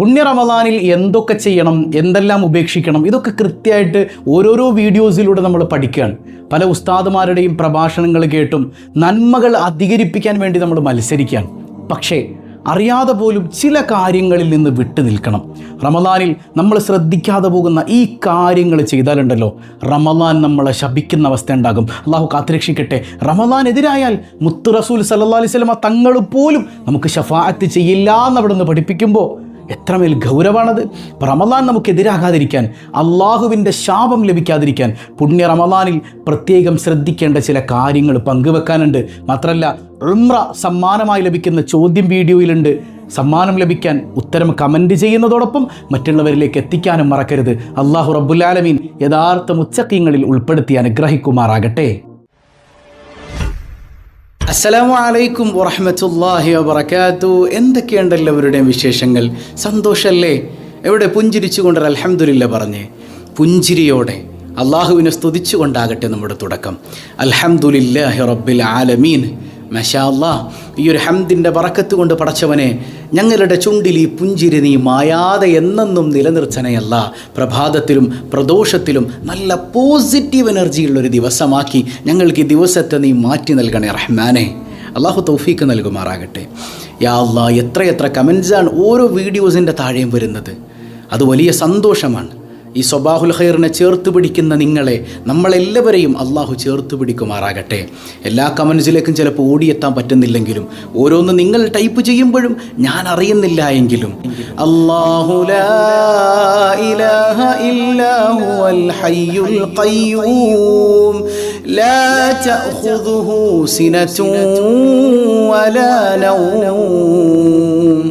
പുണ്യ റമദാനിൽ എന്തൊക്കെ ചെയ്യണം എന്തെല്ലാം ഉപേക്ഷിക്കണം ഇതൊക്കെ കൃത്യമായിട്ട് ഓരോരോ വീഡിയോസിലൂടെ നമ്മൾ പഠിക്കുകയാണ്. പല ഉസ്താദുമാരുടെയും പ്രഭാഷണങ്ങൾ കേട്ടും നന്മകൾ അധികരിപ്പിക്കാൻ വേണ്ടി നമ്മൾ മത്സരിക്കുകയാണ്. പക്ഷേ അറിയാതെ പോലും ചില കാര്യങ്ങളിൽ നിന്ന് വിട്ടു നിൽക്കണം. റമദാനിൽ നമ്മൾ ശ്രദ്ധിക്കാതെ പോകുന്ന ഈ കാര്യങ്ങൾ ചെയ്താലുണ്ടല്ലോ റമദാൻ നമ്മളെ ശപിക്കുന്ന അവസ്ഥ ഉണ്ടാകും. അള്ളാഹു കാത്തുരക്ഷിക്കട്ടെ. റമദാൻ എതിരായാൽ മുത്തു റസൂൽ സല്ലാ അലൈഹി സ്വലമ തങ്ങൾ പോലും നമുക്ക് ഷഫാഅത്ത് ചെയ്യില്ല എന്നവിടെ നിന്ന് പഠിപ്പിക്കുമ്പോൾ എത്രമേൽ ഗൗരവമാണത് റമദാൻ റമദാൻ നമുക്കെതിരാകാതിരിക്കാൻ അള്ളാഹുവിന്റെ ശാപം ലഭിക്കാതിരിക്കാൻ പുണ്യ റമദാനിൽ പ്രത്യേകം ശ്രദ്ധിക്കേണ്ട ചില കാര്യങ്ങൾ പങ്കുവെക്കാനുണ്ട്. മാത്രമല്ല ഉംറ സമ്മാനമായി ലഭിക്കുന്ന ചോദ്യം വീഡിയോയിലുണ്ട്. സമ്മാനം ലഭിക്കാൻ ഉത്തരം കമന്റ് ചെയ്യുന്നതോടൊപ്പം മറ്റുള്ളവരിലേക്ക് എത്തിക്കാനും മറക്കരുത്. അള്ളാഹു റബ്ബുലാലമീൻ യഥാർത്ഥ മുച്ചക്കീങ്ങളിൽ ഉൾപ്പെടുത്തി അനുഗ്രഹിക്കുമാറാകട്ടെ. അസ്സലാമു അലൈക്കും വറഹമത്തല്ലാഹി വബർക്കാത്തു എന്തൊക്കെയുണ്ട് എല്ലാവരുടെയും വിശേഷങ്ങൾ? സന്തോഷമല്ലേ എവിടെ പുഞ്ചിരിച്ചുകൊണ്ട് അലഹമുല്ല പറഞ്ഞേ. പുഞ്ചിരിയോടെ അള്ളാഹുവിനെ സ്തുതിച്ചുകൊണ്ടാകട്ടെ നമ്മുടെ തുടക്കം. അൽഹംദുലില്ലാഹി റബ്ബിൽ ആലമീൻ. മഷാ ഈ ഒരു ഹംദിന്റെ പറക്കത്ത് കൊണ്ട് പടച്ചവനെ ഞങ്ങളുടെ ചുണ്ടിൽ ഈ പുഞ്ചിരി നീ മായാതെ എന്നെന്നും നിലനിർത്തനയല്ല പ്രഭാതത്തിലും പ്രദോഷത്തിലും നല്ല പോസിറ്റീവ് എനർജിയുള്ളൊരു ദിവസമാക്കി ഞങ്ങൾക്ക് ഈ ദിവസത്തെ നീ മാറ്റി നൽകണേ റഹ്മാനെ. അള്ളാഹു തൗഫീക്ക് നൽകുമാറാകട്ടെ. യാ അള്ളാ എത്രയെത്ര കമൻസാണ് ഓരോ വീഡിയോസിന്റെ താഴെയും വരുന്നത്. അത് വലിയ സന്തോഷമാണ്. ഈ സ്വബാഹുൽ ഖൈറിനെ ചേർത്ത് പിടിക്കുന്ന നിങ്ങളെ നമ്മളെല്ലാവരെയും അള്ളാഹു ചേർത്ത് പിടിക്കുമാറാകട്ടെ. എല്ലാ കമൻസിലേക്കും ചിലപ്പോൾ ഓടിയെത്താൻ പറ്റുന്നില്ലെങ്കിലും ഓരോന്ന് നിങ്ങൾ ടൈപ്പ് ചെയ്യുമ്പോഴും ഞാൻ അറിയുന്നില്ല എങ്കിലും നൗം.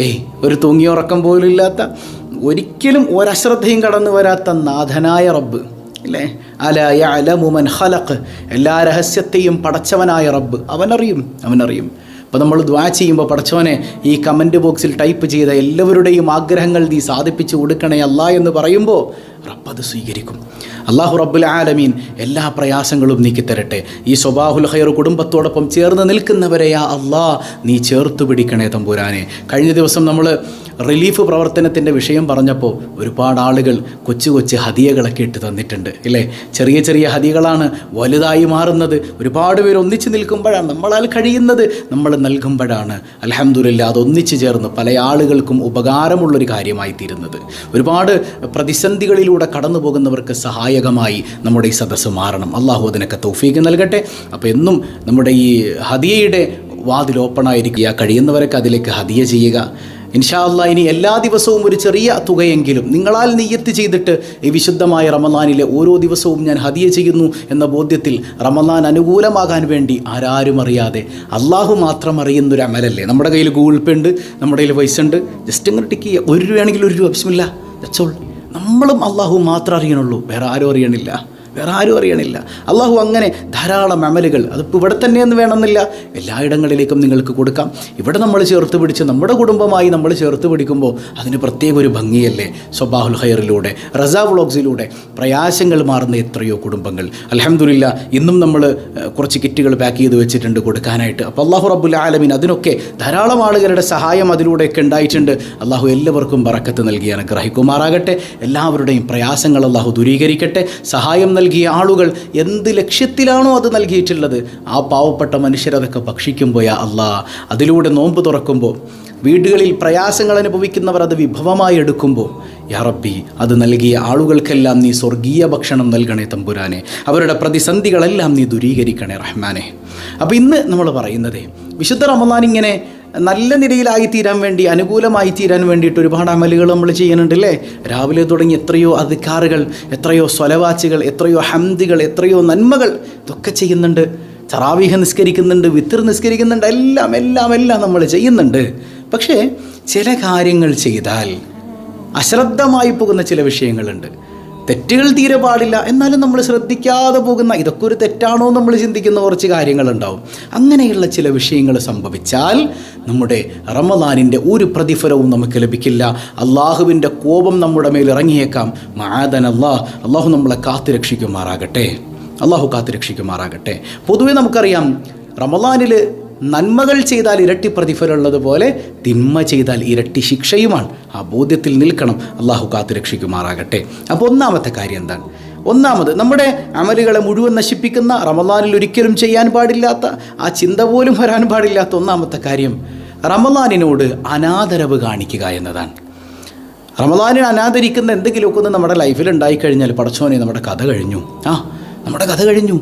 ഏയ് ഒരു തൂങ്ങിയ ഉറക്കം പോലും ഇല്ലാത്ത ഒരിക്കലും ഒരശ്രദ്ധയും കടന്നു വരാത്ത നാഥനായ റബ്ബ് അല്ലേ അല യഅലമുമൻ ഖലഖ്. എല്ലാ രഹസ്യത്തെയും പടച്ചവനായ റബ്ബ്. അവനറിയും അവനറിയും. അപ്പോൾ നമ്മൾ ദ്വാ ചെയ്യുമ്പോൾ പടച്ചവനെ ഈ കമന്റ് ബോക്സിൽ ടൈപ്പ് ചെയ്ത എല്ലാവരുടെയും ആഗ്രഹങ്ങൾ നീ സാധിപ്പിച്ചു കൊടുക്കണേ അല്ല എന്ന് പറയുമ്പോൾ റബ്ബ് അത് സ്വീകരിക്കും. അള്ളാഹു റബ്ബുൽ ആലമീൻ എല്ലാ പ്രയാസങ്ങളും നീക്കി തരട്ടെ. ഈ സ്വബാഹുൽ ഖൈർ കുടുംബത്തോടൊപ്പം ചേർന്ന് നിൽക്കുന്നവരെയാ അള്ളാ നീ ചേർത്ത് പിടിക്കണേ തമ്പുരാനെ. കഴിഞ്ഞ ദിവസം നമ്മൾ റിലീഫ് പ്രവർത്തനത്തിന്റെ വിഷയം പറഞ്ഞപ്പോൾ ഒരുപാട് ആളുകൾ കൊച്ചു കൊച്ചു ഹതിയകളൊക്കെ ഇട്ട് തന്നിട്ടുണ്ട് ഇല്ലേ? ചെറിയ ചെറിയ ഹതികളാണ് വലുതായി മാറുന്നത്. ഒരുപാട് പേര് ഒന്നിച്ച് നിൽക്കുമ്പോഴാണ് നമ്മളാൽ കഴിയുന്നത്. നമ്മൾ നൽകുമ്പോഴാണ് അത് ഒന്നിച്ചു ചേർന്ന് പല ആളുകൾക്കും ഉപകാരമുള്ളൊരു കാര്യമായി തീരുന്നത്. ഒരുപാട് പ്രതിസന്ധികളിലൂടെ കടന്നു പോകുന്നവർക്ക് സഹായകമായി നമ്മുടെ ഈ സദസ്സ് മാറണം. അള്ളാഹു അതിനൊക്കെ തൗഫീക്ക് നൽകട്ടെ. അപ്പോൾ എന്നും നമ്മുടെ ഈ ഹദിയയുടെ വാതിൽ ഓപ്പണായിരിക്കുക കഴിയുന്നവരൊക്കെ അതിലേക്ക് ഹദിയ ചെയ്യുക. ഇൻഷാ അല്ലാ ഇനി എല്ലാ ദിവസവും ഒരു ചെറിയ തുകയെങ്കിലും നിങ്ങളാൽ നെയ്യത്ത് ചെയ്തിട്ട് ഈ വിശുദ്ധമായ റമദാനിലെ ഓരോ ദിവസവും ഞാൻ ഹദിയ ചെയ്യുന്നു എന്ന ബോധ്യത്തിൽ റമദാൻ അനുകൂലമാകാൻ വേണ്ടി ആരാരും അറിയാതെ അള്ളാഹു മാത്രം അറിയുന്നൊരു അമലല്ലേ? നമ്മുടെ കയ്യിൽ ഗൂഗിൾ പേ ഉണ്ട് നമ്മുടെ കയ്യിൽ പൈസ ഉണ്ട്. ജസ്റ്റ് ഇങ്ങനെ ടിക്ക് ചെയ്യുക. ഒരു രൂപയാണെങ്കിലും ഒരു രൂപ ആവശ്യമില്ല നമ്മളും അള്ളാഹു മാത്രം അറിയണുള്ളൂ. വേറെ ആരും അറിയണില്ല. വേറെ ആരും അറിയണില്ല. അള്ളാഹു അങ്ങനെ ധാരാളം അമലുകൾ അതിപ്പോൾ ഇവിടെ തന്നെയെന്ന് വേണമെന്നില്ല. എല്ലായിടങ്ങളിലേക്കും നിങ്ങൾക്ക് കൊടുക്കാം. ഇവിടെ നമ്മൾ ചേർത്ത് പിടിച്ച് നമ്മുടെ കുടുംബമായി നമ്മൾ ചേർത്ത് പിടിക്കുമ്പോൾ അതിന് പ്രത്യേക ഒരു ഭംഗിയല്ലേ? സ്വബാഹുൽ ഹയറിലൂടെ റസാ വ്ളോഗ്സിലൂടെ പ്രയാസങ്ങൾ മാറുന്ന എത്രയോ കുടുംബങ്ങൾ. അലഹമുല്ല ഇന്നും നമ്മൾ കുറച്ച് കിറ്റുകൾ പാക്ക് ചെയ്ത് വെച്ചിട്ടുണ്ട് കൊടുക്കാനായിട്ട്. അപ്പോൾ അള്ളാഹു റബ്ബുൽ ആലമീൻ അതിനൊക്കെ ധാരാളം ആളുകളുടെ സഹായം അതിലൂടെയൊക്കെ ഉണ്ടായിട്ടുണ്ട്. അള്ളാഹു എല്ലാവർക്കും ബറക്കത്ത് നൽകി അനുഗ്രഹിക്കുമാറാകട്ടെ. എല്ലാവരുടെയും പ്രയാസങ്ങൾ അള്ളാഹു ദൂരീകരിക്കട്ടെ. സഹായം നൽകിയ ആളുകൾ എന്ത് ലക്ഷ്യത്തിലാണോ അത് നൽകിയിട്ടുള്ളത്? ആ പാവപ്പെട്ട മനുഷ്യരതൊക്കെ ഭക്ഷിക്കുമ്പോയാ അള്ളാ അതിലൂടെ നോമ്പ് തുറക്കുമ്പോൾ വീടുകളിൽ പ്രയാസങ്ങൾ അനുഭവിക്കുന്നവർ അത് വിഭവമായി എടുക്കുമ്പോൾ യാ റബ്ബി അത് നൽകിയ ആളുകൾക്കെല്ലാം നീ സ്വർഗീയ ഭക്ഷണം നൽകണേ തമ്പുരാനെ. അവരുടെ പ്രതിസന്ധികളെല്ലാം നീ ദൂരീകരിക്കണേ റഹ്മാനെ. അപ്പോൾ ഇന്ന് നമ്മൾ പറയുന്നത് വിശുദ്ധ റമദാൻ ഇങ്ങനെ നല്ല നിലയിലായി തീരാൻ വേണ്ടി അനുകൂലമായി തീരാൻ വേണ്ടിയിട്ട് ഒരുപാട് അമലുകൾ നമ്മൾ ചെയ്യുന്നുണ്ട് അല്ലേ രാവിലെ തുടങ്ങി എത്രയോ അധികാറുകൾ എത്രയോ സ്വലവാച്ചുകൾ എത്രയോ ഹംദികൾ എത്രയോ നന്മകൾ ഇതൊക്കെ ചെയ്യുന്നുണ്ട്. ചറാവീഹ നിസ്കരിക്കുന്നുണ്ട് വിത്തിർ നിസ്കരിക്കുന്നുണ്ട് എല്ലാം എല്ലാം എല്ലാം നമ്മൾ ചെയ്യുന്നുണ്ട്. പക്ഷേ ചില കാര്യങ്ങൾ ചെയ്താൽ അശ്രദ്ധമായി പോകുന്ന ചില വിഷയങ്ങളുണ്ട്. തെറ്റുകൾ തീരെ പാടില്ല. എന്നാലും നമ്മൾ ശ്രദ്ധിക്കാതെ പോകുന്ന ഇതൊക്കെ ഒരു തെറ്റാണോ നമ്മൾ ചിന്തിക്കുന്ന കുറച്ച് കാര്യങ്ങളുണ്ടാവും. അങ്ങനെയുള്ള ചില വിഷയങ്ങൾ സംഭവിച്ചാൽ നമ്മുടെ റമദാനിന്റെ ഒരു പ്രതിഫലവും നമുക്ക് ലഭിക്കില്ല. അള്ളാഹുവിന്റെ കോപം നമ്മുടെ മേൽ ഇറങ്ങിയേക്കാം. മാദൻ അള്ളാഹ് നമ്മളെ കാത്തു രക്ഷിക്കുമാറാകട്ടെ. അള്ളാഹു കാത്തു രക്ഷിക്കുമാറാകട്ടെ. പൊതുവെ നമുക്കറിയാം റമദാനിൽ നന്മകൾ ചെയ്താൽ ഇരട്ടി പ്രതിഫലമുള്ളതുപോലെ തിന്മ ചെയ്താൽ ഇരട്ടി ശിക്ഷയുമാണ്. ആ ബോധ്യത്തിൽ നിൽക്കണം. അള്ളാഹു കാത്തുരക്ഷിക്കുമാറാകട്ടെ അപ്പോൾ ഒന്നാമത്തെ കാര്യം എന്താണ്? ഒന്നാമത് നമ്മുടെ അമലുകളെ മുഴുവൻ നശിപ്പിക്കുന്ന റമദാനിൽ ഒരിക്കലും ചെയ്യാൻ പാടില്ലാത്ത ആ ചിന്ത പോലും വരാൻ പാടില്ലാത്ത ഒന്നാമത്തെ കാര്യം റമദാനിനോട് അനാദരവ് കാണിക്കുക എന്നതാണ്. റമദാനിനെ അനാദരിക്കുന്ന എന്തെങ്കിലുമൊക്കെ ഒന്ന് നമ്മുടെ ലൈഫിൽ ഉണ്ടായിക്കഴിഞ്ഞാൽ പടച്ചോനെ നമ്മുടെ കഥ കഴിഞ്ഞു. ആ നമ്മുടെ കഥ കഴിഞ്ഞു.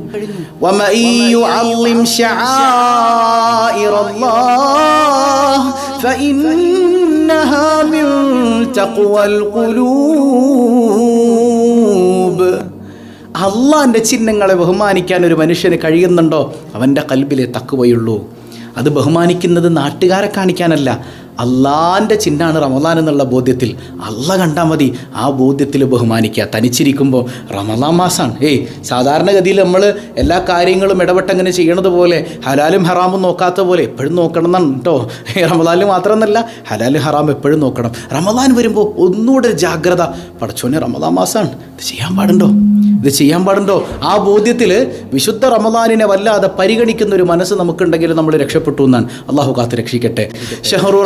അള്ളാന്റെ ചിഹ്നങ്ങളെ ബഹുമാനിക്കാൻ ഒരു മനുഷ്യന് കഴിയുന്നുണ്ടോ? അവന്റെ കൽബിലെ തക്കുവയുള്ളൂ അത് ബഹുമാനിക്കുന്നത് നാട്ടുകാരെ കാണിക്കാനല്ല അള്ളാന്റെ ചിഹ്നമാണ് റമദാൻ എന്നുള്ള ബോധ്യത്തിൽ. അള്ള കണ്ടാൽ മതി. ആ ബോധ്യത്തിൽ ബഹുമാനിക്കുക. തനിച്ചിരിക്കുമ്പോൾ റമദാൻ മാസമാണ് ഏയ് സാധാരണഗതിയിൽ നമ്മൾ എല്ലാ കാര്യങ്ങളും ഇടപെട്ടങ്ങനെ ചെയ്യണത് പോലെ ഹലാലും ഹറാമും നോക്കാത്ത പോലെ എപ്പോഴും നോക്കണം എന്നാണ് കേട്ടോ റമദാനിൽ മാത്രമെന്നല്ല ഹലാലും ഹറാം എപ്പോഴും നോക്കണം. റമദാൻ വരുമ്പോൾ ഒന്നുകൂടെ ജാഗ്രത. പടച്ചോനെ റമദാൻ മാസമാണ് ഇത് ചെയ്യാൻ പാടുണ്ടോ? ഇത് ചെയ്യാൻ പാടുണ്ടോ? ആ ബോധ്യത്തിൽ വിശുദ്ധ റമദാനിനെ വല്ലാതെ പരിഗണിക്കുന്ന ഒരു മനസ്സ് നമുക്കുണ്ടെങ്കിൽ നമ്മൾ രക്ഷപ്പെട്ടു എന്നാണ്. അള്ളാഹു കാത്ത് രക്ഷിക്കട്ടെ. ഷഹറു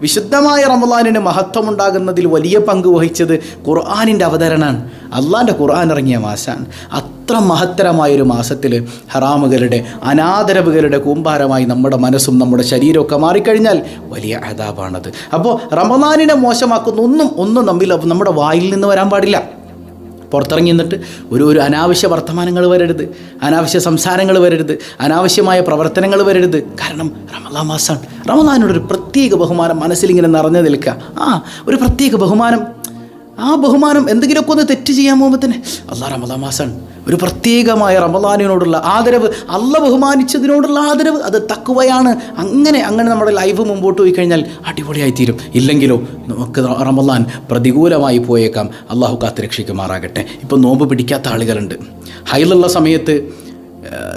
വിശുദ്ധമായ റമദാനിന് മഹത്വമുണ്ടാകുന്നതിൽ വലിയ പങ്ക് വഹിച്ചത് ഖുർആാനിന്റെ അവതരണമാണ് അള്ളാന്റെ ഖുർആൻ ഇറങ്ങിയ മാസാണ്. അത്ര മഹത്തരമായൊരു മാസത്തിൽ ഹറാമുകളുടെ അനാദരവുകളുടെ കൂമ്പാരമായി നമ്മുടെ മനസ്സും നമ്മുടെ ശരീരമൊക്കെ മാറിക്കഴിഞ്ഞാൽ വലിയ അതാപാണത് അപ്പോൾ റമദാനിനെ മോശമാക്കുന്ന ഒന്നും ഒന്നും നമ്മിൽ നമ്മുടെ വായിൽ നിന്ന് വരാൻ പാടില്ല. പുറത്തിറങ്ങി നിന്നിട്ട് ഒരു ഒരു അനാവശ്യ വർത്തമാനങ്ങൾ വരരുത് അനാവശ്യ സംസാരങ്ങൾ വരരുത് അനാവശ്യമായ പ്രവർത്തനങ്ങൾ വരരുത്. കാരണം റമദാ മാസമാണ്. റമദാനോട് ഒരു പ്രത്യേക ബഹുമാനം മനസ്സിലിങ്ങനെ നിറഞ്ഞു നിൽക്കുക. ആ ഒരു പ്രത്യേക ബഹുമാനം ആ ബഹുമാനം എന്തെങ്കിലുമൊക്കെ ഒന്ന് തെറ്റ് ചെയ്യാൻ പോകുമ്പോൾ തന്നെ അള്ളാഹ് റമദാ മാസമാണ് ഒരു പ്രത്യേകമായ റമദാനിനോടുള്ള ആദരവ് അല്ല ബഹുമാനിച്ചതിനോടുള്ള ആദരവ് അത് തക്കുവയാണ് അങ്ങനെ അങ്ങനെ നമ്മുടെ ലൈഫ് മുമ്പോട്ട് പോയി കഴിഞ്ഞാൽ അടിപൊളിയായി തീരും ഇല്ലെങ്കിലോ നമുക്ക് റമദാൻ പ്രതികൂലമായി പോയേക്കാം. അള്ളാഹു കാത്ത് രക്ഷിക്കുമാറാകട്ടെ. ഇപ്പോൾ നോമ്പ് പിടിക്കാത്ത ആളുകളുണ്ട്. ഹൈലുള്ള സമയത്ത്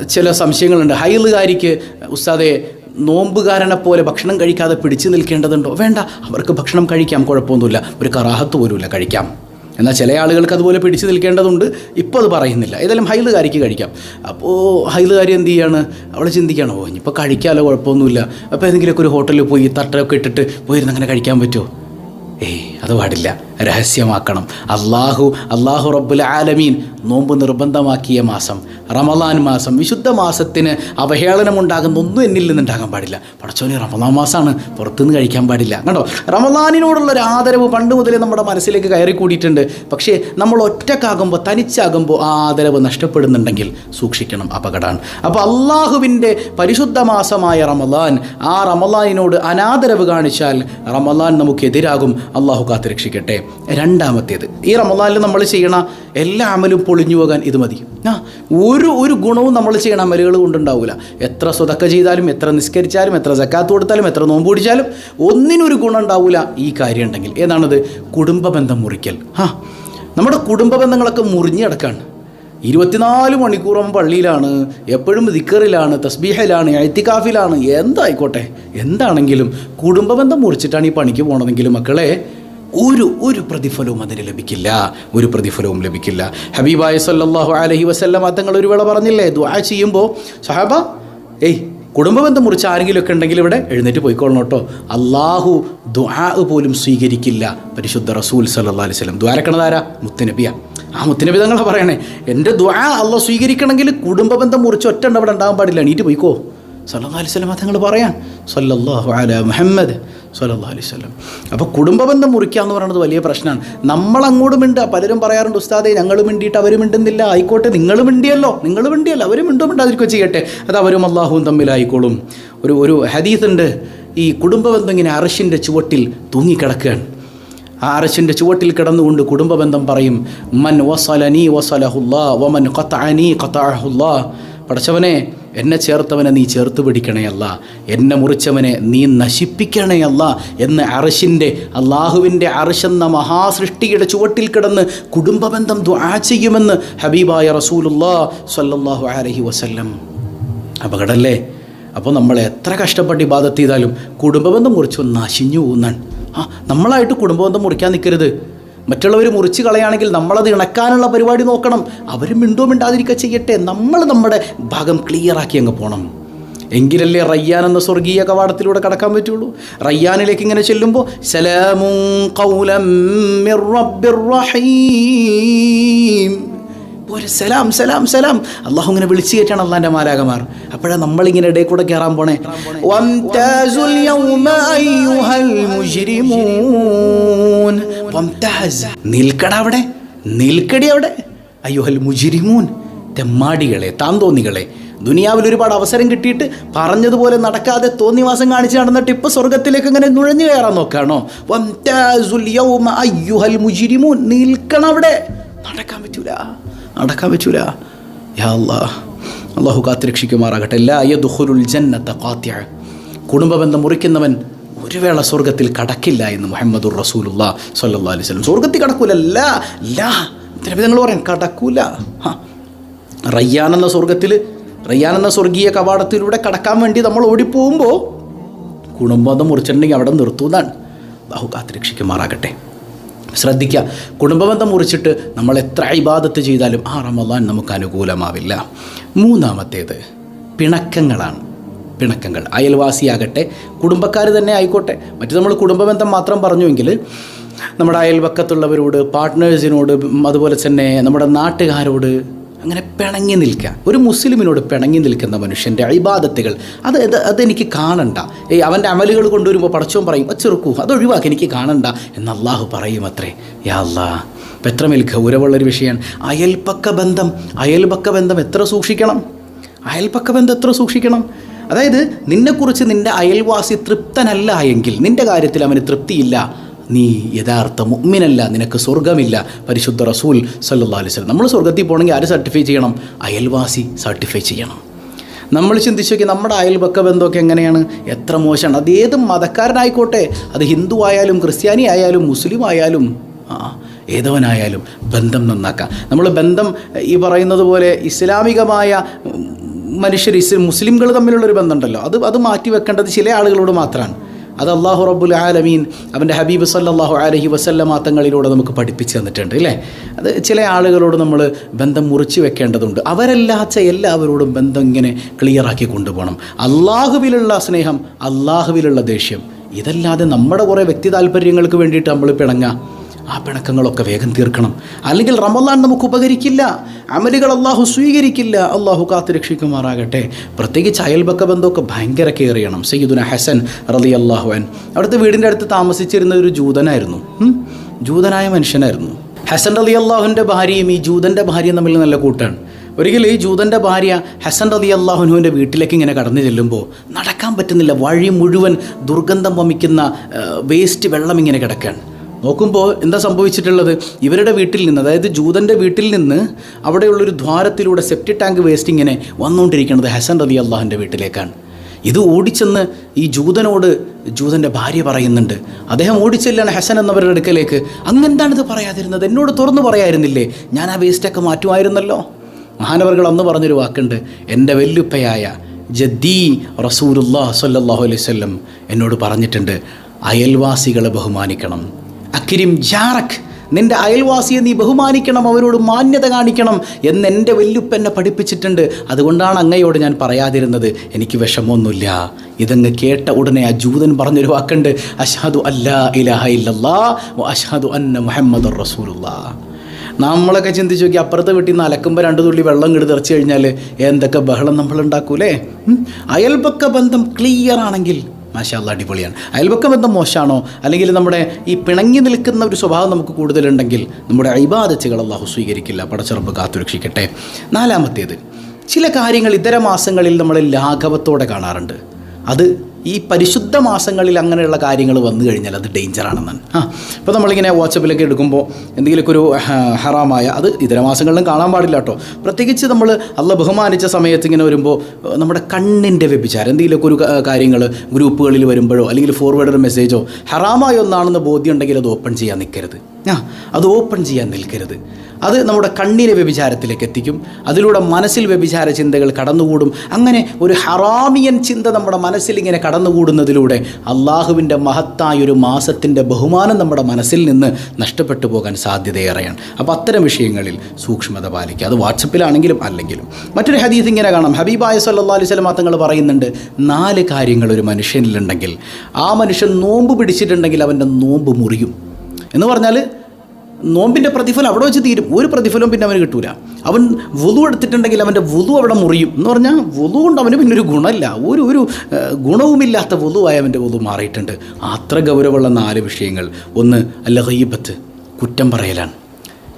ചില സംശയങ്ങളുണ്ട്. ഹൈലുകാരിക്ക് ഉസ്താദെ നോമ്പുകാരനെ പോലെ ഭക്ഷണം കഴിക്കാതെ പിടിച്ചു നിൽക്കേണ്ടതുണ്ടോ? വേണ്ട. അവർക്ക് ഭക്ഷണം കഴിക്കാം കുഴപ്പമൊന്നുമില്ല. ഒരു കറാഹത്ത് പോലുമില്ല കഴിക്കാം. എന്നാൽ ചില ആളുകൾക്ക് അതുപോലെ പിടിച്ചു നിൽക്കേണ്ടതുണ്ട്. ഇപ്പോൾ അത് പറയുന്നില്ല. ഏതായാലും ഹൈലുകാരിക്ക് കഴിക്കാം. അപ്പോൾ ഹൈലുകാരി എന്ത് ചെയ്യാണ്? അവൾ ചിന്തിക്കുകയാണ് ഓ ഇനിയിപ്പോൾ കഴിക്കാമല്ലോ കുഴപ്പമൊന്നുമില്ല. അപ്പോൾ ഏതെങ്കിലുമൊക്കെ ഒരു ഹോട്ടലിൽ പോയി തട്ടൊക്കെ ഇട്ടിട്ട് പോയിരുന്ന് അങ്ങനെ കഴിക്കാൻ പറ്റുമോ? ഏയ് അത് പാടില്ല. രഹസ്യമാക്കണം. അള്ളാഹു അള്ളാഹു റബ്ബുൽ ആലമീൻ നോമ്പ് നിർബന്ധമാക്കിയ മാസം റമദാൻ മാസം വിശുദ്ധ മാസത്തിന് അവഹേളനമുണ്ടാകുന്ന ഒന്നും എന്നിൽ നിന്ന് ഉണ്ടാകാൻ പാടില്ല. പടച്ചോന് റമദാൻ മാസമാണ് പുറത്തുനിന്ന് കഴിക്കാൻ പാടില്ല. കണ്ടോ? റമദാനിനോടുള്ള ഒരു ആദരവ് പണ്ട് മുതലേ നമ്മുടെ മനസ്സിലേക്ക് കയറി കൂടിയിട്ടുണ്ട് പക്ഷേ നമ്മൾ ഒറ്റക്കാകുമ്പോൾ തനിച്ചാകുമ്പോൾ ആ ആദരവ് നഷ്ടപ്പെടുന്നുണ്ടെങ്കിൽ സൂക്ഷിക്കണം അപകടമാണ് അപ്പോൾ അള്ളാഹുവിന്റെ പരിശുദ്ധ മാസമായ റമദാൻ ആ റമദാനിനോട് അനാദരവ് കാണിച്ചാൽ റമദാൻ നമുക്കെതിരാകും അള്ളാഹു കാത്ത് രക്ഷിക്കട്ടെ രണ്ടാമത്തേത് ഈ റമദാനിൽ നമ്മൾ ചെയ്യണ എല്ലാ അമലും പൊളിഞ്ഞു പോകാൻ ഇത് മതി. ആ ഒരു ഒരു ഗുണവും നമ്മൾ ചെയ്യണ അമലുകൾ കൊണ്ടുണ്ടാവില്ല എത്ര സ്വതക്ക ചെയ്താലും എത്ര നിസ്കരിച്ചാലും എത്ര സക്കാത്ത് കൊടുത്താലും എത്ര നോമ്പ് പിടിച്ചാലും ഒന്നിനൊരു ഗുണം ഉണ്ടാവില്ല ഈ കാര്യം ഉണ്ടെങ്കിൽ. ഏതാണത്? കുടുംബ ബന്ധം മുറിക്കൽ. ആ നമ്മുടെ കുടുംബ ബന്ധങ്ങളൊക്കെ മുറിഞ്ഞു കിടക്കാണ്. ഇരുപത്തിനാല് മണിക്കൂറും പള്ളിയിലാണ് എപ്പോഴും ദിക്കറിലാണ് തസ്ബീഹയിലാണ് എഴുത്തിക്കാഫിലാണ് എന്തായിക്കോട്ടെ? എന്താണെങ്കിലും കുടുംബബന്ധം മുറിച്ചിട്ടാണ് ഈ പണിക്ക് പോണതെങ്കിലും മക്കളെ ഒരു ഒരു പ്രതിഫലവും അതിന് ലഭിക്കില്ല. ഒരു പ്രതിഫലവും ലഭിക്കില്ല. ഹബീബായ സല്ലല്ലാഹു അലഹി വസ്ല്ലാം തങ്ങൾ ഒരു വേള പറഞ്ഞില്ലേ? ദുആ ചെയ്യുമ്പോൾ സഹാബ ഏയ് കുടുംബബന്ധം മുറിച്ച് ആരെങ്കിലും ഒക്കെ ഉണ്ടെങ്കിൽ ഇവിടെ എഴുന്നേറ്റ് പോയിക്കൊള്ളണം കേട്ടോ. അള്ളാഹു ദുആ പോലും സ്വീകരിക്കില്ല. പരിശുദ്ധ റസൂൽ സല്ലാ അലൈഹി വസല്ലം. ദ്വാരക്കണതാരാ മുത്തനബിയ. ആ മുത്തനബി തങ്ങളെ പറയണേ എന്റെ ദ്വാ അള്ളാഹ് സ്വീകരിക്കണമെങ്കിൽ കുടുംബബന്ധം മുറിച്ച് ഒറ്റ അവിടെ ഉണ്ടാകാൻ പാടില്ല. എണീറ്റ് പോയിക്കോ. സല്ലല്ലാഹു അലൈഹി വസല്ലം തങ്ങൾ പറയാൻ സല്ലല്ലാഹു അല മുഹമ്മദ് സല്ലാ അലൈഹി വസല്ലം. അപ്പോൾ കുടുംബബന്ധം മുറിക്കുക എന്ന് പറയുന്നത് വലിയ പ്രശ്നമാണ്. നമ്മളങ്ങോട്ട് മിണ്ടുക പലരും പറയാറുണ്ട് ഉസ്താദേ ഞങ്ങൾ മിണ്ടിയിട്ട് അവർ മിണ്ടുന്നില്ല ആയിക്കോട്ടെ നിങ്ങൾ മിണ്ടിയല്ലോ നിങ്ങൾ മിണ്ടിയല്ലോ അവർ മിണ്ടും മിണ്ടാതിരിക്കുക ചെയ്യട്ടെ. അത് അവരും അള്ളാഹുവും തമ്മിലായിക്കോളും ഒരു ഒരു ഹദീസ് ഉണ്ട് ഈ കുടുംബബന്ധം ഇങ്ങനെ അറശിന്റെ ചുവട്ടിൽ തൂങ്ങിക്കിടക്കുകയാണ്. ആ അറശിന്റെ ചുവട്ടിൽ കിടന്നുകൊണ്ട് കുടുംബ ബന്ധം പറയും മൻ വസലനി വസലഹുല്ലാ വമൻ ഖത്തഅനി ഖത്തഅഹുല്ലാ. പടച്ചവനെ എന്നെ ചേർത്തവനെ നീ ചേർത്ത് പിടിക്കണയല്ല എന്നെ മുറിച്ചവനെ നീ നശിപ്പിക്കണയല്ല എന്ന് അറശിന്റെ അള്ളാഹുവിന്റെ അറശെന്ന മഹാസൃഷ്ടിയുടെ ചുവട്ടിൽ കിടന്ന് കുടുംബബന്ധം ദ്വാ ചെയ്യുമെന്ന് ഹബീബായ റസൂലുല്ലാ സല്ലാഹു അലഹി വസല്ലം. അപകടമല്ലേ അപ്പോൾ നമ്മൾ എത്ര കഷ്ടപ്പെട്ട് ഇബാദത്ത് കുടുംബബന്ധം മുറിച്ചു നശിഞ്ഞു പോകുന്നാണ് ആ നമ്മളായിട്ട് കുടുംബബന്ധം മുറിക്കാൻ നിൽക്കരുത് മറ്റുള്ളവർ മുറിച്ച് കളയാണെങ്കിൽ നമ്മളത് ഇണക്കാനുള്ള പരിപാടി നോക്കണം. അവർ മിണ്ടോ മിണ്ടാതിരിക്കുക ചെയ്യട്ടെ. നമ്മൾ നമ്മുടെ ഭാഗം ക്ലിയറാക്കി അങ്ങ് പോകണം എങ്കിലല്ലേ റയ്യാൻ എന്ന സ്വർഗീയ കവാടത്തിലൂടെ കടക്കാൻ പറ്റുള്ളൂ. റയ്യാനിലേക്ക് ഇങ്ങനെ ചെല്ലുമ്പോൾ സലാമുൻ ഒരു സലാം സലാം സലാം. അള്ളാഹു ഇങ്ങനെ വിളിച്ചു കയറ്റാണ് അള്ളാന്റെ മാലാകമാർ അപ്പോഴാണ് നമ്മളിങ്ങനെ ഇടയിൽ കൂടെ കയറാൻ പോണേ. നിൽക്കട അവിടെ. നിൽക്കടി അവിടെ. അയ്യോഹൽ മുജിരിമൂൻ. തെമ്മാടികളെ താന്തോന്നികളെ. ദുനിയാവിൽ ഒരുപാട് അവസരം കിട്ടിയിട്ട് പറഞ്ഞതുപോലെ നടക്കാതെ തോന്നിവാസം കാണിച്ച് നടന്നിട്ട് ഇപ്പൊ സ്വർഗത്തിലേക്ക് ഇങ്ങനെ നുഴഞ്ഞു കയറാൻ മുജ്രിമൂൻ. നിൽക്കണം അവിടെ. നടക്കാൻ പറ്റൂല. നടക്കാൻ പറ്റൂല. യാ അല്ലാ അള്ളാഹു കാത്തിരക്ഷിക്കുമാറാകട്ടെ. എല്ലാ യദ്ഖുലുൽ ജന്നത്ത കാത്യ കുടുംബബന്ധം മുറിക്കുന്നവൻ ഒരു വേള സ്വർഗത്തിൽ കടക്കില്ല എന്ന് മുഹമ്മദുർ റസൂലുള്ള സല്ലാ അലൈഹി വസല്ലം. സ്വർഗത്തിൽ കടക്കൂല. ലാ ലാ. നിങ്ങൾ പറയാം കടക്കൂല. റയ്യാൻ എന്ന സ്വർഗത്തിൽ റയ്യാൻ എന്ന സ്വർഗീയ കവാടത്തിലൂടെ കടക്കാൻ വേണ്ടി നമ്മൾ ഓടിപ്പോകുമ്പോൾ കുടുംബബന്ധം മുറിച്ചിട്ടുണ്ടെങ്കിൽ അവിടെ നിർത്തുന്നതാണ് ബാഹു കാത്തുരക്ഷിക്കുമാറാകട്ടെ. ശ്രദ്ധിക്കുക. കുടുംബബന്ധം മുറിച്ചിട്ട് നമ്മൾ എത്ര ഇബാദത്ത് ചെയ്താലും ആ റമദാൻ നമുക്ക് അനുകൂലമാവില്ല. മൂന്നാമത്തേത് പിണക്കങ്ങളാണ്. പിണക്കങ്ങൾ. അയൽവാസിയാകട്ടെ കുടുംബക്കാർ തന്നെ ആയിക്കോട്ടെ. മറ്റു നമ്മൾ കുടുംബബന്ധം മാത്രം പറഞ്ഞുവെങ്കിൽ നമ്മുടെ അയൽവക്കത്തുള്ളവരോട് പാർട്ട്നേഴ്സിനോട് അതുപോലെ തന്നെ നമ്മുടെ നാട്ടുകാരോട് അങ്ങനെ പിണങ്ങി നിൽക്കുക. ഒരു മുസ്ലിമിനോട് പിണങ്ങി നിൽക്കുന്ന മനുഷ്യന്റെ അഴിബാധത്തുകൾ അത് അത് അതെനിക്ക് കാണണ്ട. ഏയ് അവന്റെ അമലുകൾ കൊണ്ടുവരുമ്പോൾ പടച്ചോൻ പറയും "അത് ചെറുക്കൂ അത് ഒഴിവാക്കി എനിക്ക് കാണണ്ട. എന്ന് അള്ളാഹു പറയും അത്രേ. യാ അല്ലാ അപ്പം എത്രമേൽ ഗൗരവമുള്ളൊരു വിഷയമാണ് അയൽപക്ക ബന്ധം അയൽപക്ക ബന്ധം എത്ര സൂക്ഷിക്കണം? അയൽപക്ക ബന്ധം എത്ര സൂക്ഷിക്കണം? അതായത് നിന്നെക്കുറിച്ച് നിന്റെ അയൽവാസി തൃപ്തനല്ല എങ്കിൽ നിന്റെ കാര്യത്തിൽ അവന് തൃപ്തിയില്ല. നീ യഥാർത്ഥ മുഗ്മിനല്ല നിനക്ക് സ്വർഗമില്ല പരിശുദ്ധ റസൂൽ സല്ലല്ലാഹു അലൈഹി വസല്ലം. നമ്മൾ സ്വർഗത്തിൽ പോകണമെങ്കിൽ ആര് സർട്ടിഫൈ ചെയ്യണം? അയൽവാസി സർട്ടിഫൈ ചെയ്യണം. നമ്മൾ ചിന്തിച്ചു നോക്കി നമ്മുടെ അയൽപക്ക ബന്ധമൊക്കെ എങ്ങനെയാണ്? എത്ര മോശമാണ്. അത് ഏത് മതക്കാരനായിക്കോട്ടെ? അത് ഹിന്ദു ആയാലും ക്രിസ്ത്യാനി ആയാലും മുസ്ലിം ആയാലും ആ ഏതവനായാലും ബന്ധം നന്നാക്കാം. നമ്മൾ ബന്ധം ഈ പറയുന്നത് പോലെ ഇസ്ലാമികമായ മനുഷ്യർ ഇസ്ലിം മുസ്ലിംകൾ തമ്മിലുള്ളൊരു ബന്ധമുണ്ടല്ലോ. അത് അത് മാറ്റി വെക്കേണ്ടത് ചില ആളുകളോട് മാത്രമാണ്. അത് അള്ളാഹു റബ്ബുൽ ആലമീൻ അവന്റെ ഹബീബ് സല്ലാഹു അലഹി വസല്ലമ തങ്ങളിലൂടെ നമുക്ക് പഠിപ്പിച്ചു തന്നിട്ടുണ്ട് അല്ലേ അത് ചില ആളുകളോട് നമ്മൾ ബന്ധം മുറിച്ചു വെക്കേണ്ടതുണ്ട്. അവരല്ലാത്ത എല്ലാവരോടും ബന്ധം ഇങ്ങനെ ക്ലിയറാക്കി കൊണ്ടുപോകണം. അള്ളാഹുവിലുള്ള സ്നേഹം അള്ളാഹുവിലുള്ള ദേഷ്യം ഇതല്ലാതെ നമ്മുടെ കുറേ വ്യക്തി താല്പര്യങ്ങൾക്ക് വേണ്ടിയിട്ട് നമ്മൾ പിണങ്ങാം. ആ പിണക്കങ്ങളൊക്കെ വേഗം തീർക്കണം. അല്ലെങ്കിൽ റമദാൻ നമുക്ക് ഉപകരിക്കില്ല. അമലുകൾ അള്ളാഹു സ്വീകരിക്കില്ല. അള്ളാഹു കാത്തുരക്ഷിക്കുമാറാകട്ടെ പ്രത്യേകിച്ച് അയൽപക്ക ബന്ധമൊക്കെ ഭയങ്കര കയറിയണം സയ്യിദുന ഹസൻ റലി അള്ളാഹുൻ അവിടുത്തെ വീടിന്റെ അടുത്ത് താമസിച്ചിരുന്ന ഒരു ജൂതനായിരുന്നു. ജൂതനായ മനുഷ്യനായിരുന്നു. ഹസൻ റലി അള്ളാഹുവിന്റെ ഭാര്യയും ഈ ജൂതന്റെ ഭാര്യയും തമ്മിൽ നല്ല കൂട്ടാണ്. ഒരിക്കൽ ഈ ജൂതന്റെ ഭാര്യ ഹസൻ റതി അള്ളാഹുനുവിന്റെ വീട്ടിലേക്ക് ഇങ്ങനെ കടന്നു ചെല്ലുമ്പോൾ നടക്കാൻ പറ്റുന്നില്ല. വഴി മുഴുവൻ ദുർഗന്ധം വമിക്കുന്ന വേസ്റ്റ് വെള്ളം ഇങ്ങനെ കിടക്കുകയാണ് നോക്കുമ്പോൾ എന്താ സംഭവിച്ചിട്ടുള്ളത്? ഇവരുടെ വീട്ടിൽ നിന്ന് അതായത് ജൂതന്റെ വീട്ടിൽ നിന്ന് അവിടെയുള്ളൊരു ദ്വാരത്തിലൂടെ സെപ്റ്റി ടാങ്ക് വേസ്റ്റ് ഇങ്ങനെ വന്നുകൊണ്ടിരിക്കുന്നത് ഹസൻ റതി അള്ളാഹുന്റെ വീട്ടിലേക്കാണ്. ഇത് ഓടിച്ചെന്ന് ഈ ജൂതനോട് ജൂതന്റെ ഭാര്യ പറയുന്നുണ്ട്. അദ്ദേഹം ഓടിച്ചെല്ലാണ് ഹസൻ എന്നവരുടെ അടുക്കലേക്ക്. അങ്ങെന്താണ് ഇത് പറയാതിരുന്നത്? എന്നോട് തുറന്നു പറയായിരുന്നില്ലേ? ഞാൻ ആ വേസ്റ്റൊക്കെ മാറ്റുമായിരുന്നല്ലോ. മഹാനവർകൾ അന്ന് പറഞ്ഞൊരു വാക്കുണ്ട്. എന്റെ വെല്ലുപ്പയായ ജദ്ദി റസൂലുല്ലാ സല്ലാഹു അലൈഹി വസല്ലം എന്നോട് പറഞ്ഞിട്ടുണ്ട് അയൽവാസികളെ ബഹുമാനിക്കണം. അക്കിരിം ജാറക് നിന്റെ അയൽവാസിയെ നീ ബഹുമാനിക്കണം അവരോട് മാന്യത കാണിക്കണം എന്ന് എന്റെ വല്യുപ്പ എന്നെ പഠിപ്പിച്ചിട്ടുണ്ട്. അതുകൊണ്ടാണ് അങ്ങയോട് ഞാൻ പറയാതിരുന്നത്. എനിക്ക് വിഷമമൊന്നുമില്ല. ഇതങ്ങ് കേട്ട ഉടനെ ആ ജൂതൻ പറഞ്ഞൊരു വാക്കുണ്ട്. അഷാദു അല്ലാ ഇലഹ ഇല്ലല്ലാ അഷാദു അന്ന മുഹമ്മദ് റസൂലുള്ള. നമ്മളൊക്കെ ചിന്തിച്ച് നോക്കി അപ്പുറത്തെ വീട്ടിൽ നിന്ന് അലക്കുമ്പോൾ രണ്ട് തുള്ളി വെള്ളം കിട്ടി തെറിച്ച് കഴിഞ്ഞാൽ എന്തൊക്കെ ബഹളം നമ്മൾ ഉണ്ടാക്കൂലേ? അയൽപക്ക ബന്ധം ക്ലിയർ ആണെങ്കിൽ മാഷാല്ല അടിപൊളിയാണ്. അയൽപക്ക ബന്ധം മോശമാണോ അല്ലെങ്കിൽ നമ്മുടെ ഈ പിണങ്ങി നിൽക്കുന്ന ഒരു സ്വഭാവം നമുക്ക് കൂടുതലുണ്ടെങ്കിൽ നമ്മുടെ അൈബാദച്ചുകൾ അള്ളാഹു സ്വീകരിക്കില്ല. പടച്ചുറപ്പ് കാത്തുരക്ഷിക്കട്ടെ. നാലാമത്തേത് ചില കാര്യങ്ങൾ ഇതര മാസങ്ങളിൽ നമ്മൾ ലാഘവത്തോടെ കാണാറുണ്ട്. അത് ഈ പരിശുദ്ധ മാസങ്ങളിൽ അങ്ങനെയുള്ള കാര്യങ്ങൾ വന്നു കഴിഞ്ഞാൽ അത് ഡേഞ്ചറാണെന്നാണ്. ആ ഇപ്പോൾ നമ്മളിങ്ങനെ വാട്സപ്പിലൊക്കെ എടുക്കുമ്പോൾ എന്തെങ്കിലുമൊക്കെ ഒരു ഹറാമായ അത് ഇതര മാസങ്ങളിലും കാണാൻ പാടില്ല കേട്ടോ. പ്രത്യേകിച്ച് നമ്മൾ അല്ല ബഹുമാനിച്ച സമയത്ത് ഇങ്ങനെ വരുമ്പോൾ നമ്മുടെ കണ്ണിന്റെ വ്യഭിചാരം എന്തെങ്കിലുമൊക്കെ ഒരു കാര്യങ്ങൾ ഗ്രൂപ്പുകളിൽ വരുമ്പോഴോ അല്ലെങ്കിൽ ഫോർവേഡ് മെസ്സേജോ ഹറാമായ ഒന്നാണെന്ന് ബോധ്യം ഉണ്ടെങ്കിൽ അത് ഓപ്പൺ ചെയ്യാൻ നിൽക്കരുത് ആ അത് ഓപ്പൺ ചെയ്യാൻ നിൽക്കരുത്. അത് നമ്മുടെ കണ്ണിലെ വ്യഭിചാരത്തിലേക്ക് എത്തിക്കും. അതിലൂടെ മനസ്സിൽ വ്യഭിചാര ചിന്തകൾ കടന്നുകൂടും. അങ്ങനെ ഒരു ഹറാമിയൻ ചിന്ത നമ്മുടെ മനസ്സിലിങ്ങനെ കടന്നുകൂടുന്നതിലൂടെ അള്ളാഹുവിന്റെ മഹത്തായ ഒരു മാസത്തിന്റെ ബഹുമാനം നമ്മുടെ മനസ്സിൽ നിന്ന് നഷ്ടപ്പെട്ടു പോകാൻ സാധ്യതയേറെയാണ്. അപ്പോൾ അത്തരം വിഷയങ്ങളിൽ സൂക്ഷ്മത പാലിക്കുക. അത് വാട്സപ്പിലാണെങ്കിലും അല്ലെങ്കിലും. മറ്റൊരു ഹദീസ് ഇങ്ങനെ കാണാം. ഹബീബായ സല്ലാ അലൈഹി സ്വലമാ തങ്ങൾ പറയുന്നുണ്ട് നാല് കാര്യങ്ങൾ ഒരു മനുഷ്യനിലുണ്ടെങ്കിൽ ആ മനുഷ്യൻ നോമ്പ് പിടിച്ചിട്ടുണ്ടെങ്കിൽ അവന്റെ നോമ്പ് മുറിയും. എന്ന് പറഞ്ഞാൽ നോമ്പിന്റെ പ്രതിഫലം അവിടെ വെച്ച് തീരും. ഒരു പ്രതിഫലവും പിന്നെ അവന് കിട്ടൂല. അവൻ വുതു എടുത്തിട്ടുണ്ടെങ്കിൽ അവന്റെ വുതു അവിടെ മുറിയും. എന്ന് പറഞ്ഞാൽ വുതു കൊണ്ട് അവന് പിന്നെ ഒരു ഗുണമില്ല. ഒരു ഒരു ഗുണവുമില്ലാത്ത വുതുവായി അവന്റെ വുതു മാറിയിട്ടുണ്ട്. അത്ര ഗൗരവമുള്ള നാല് വിഷയങ്ങൾ. ഒന്ന് അല്ല ഹയ്യബത്ത് കുറ്റം പറയലാണ്.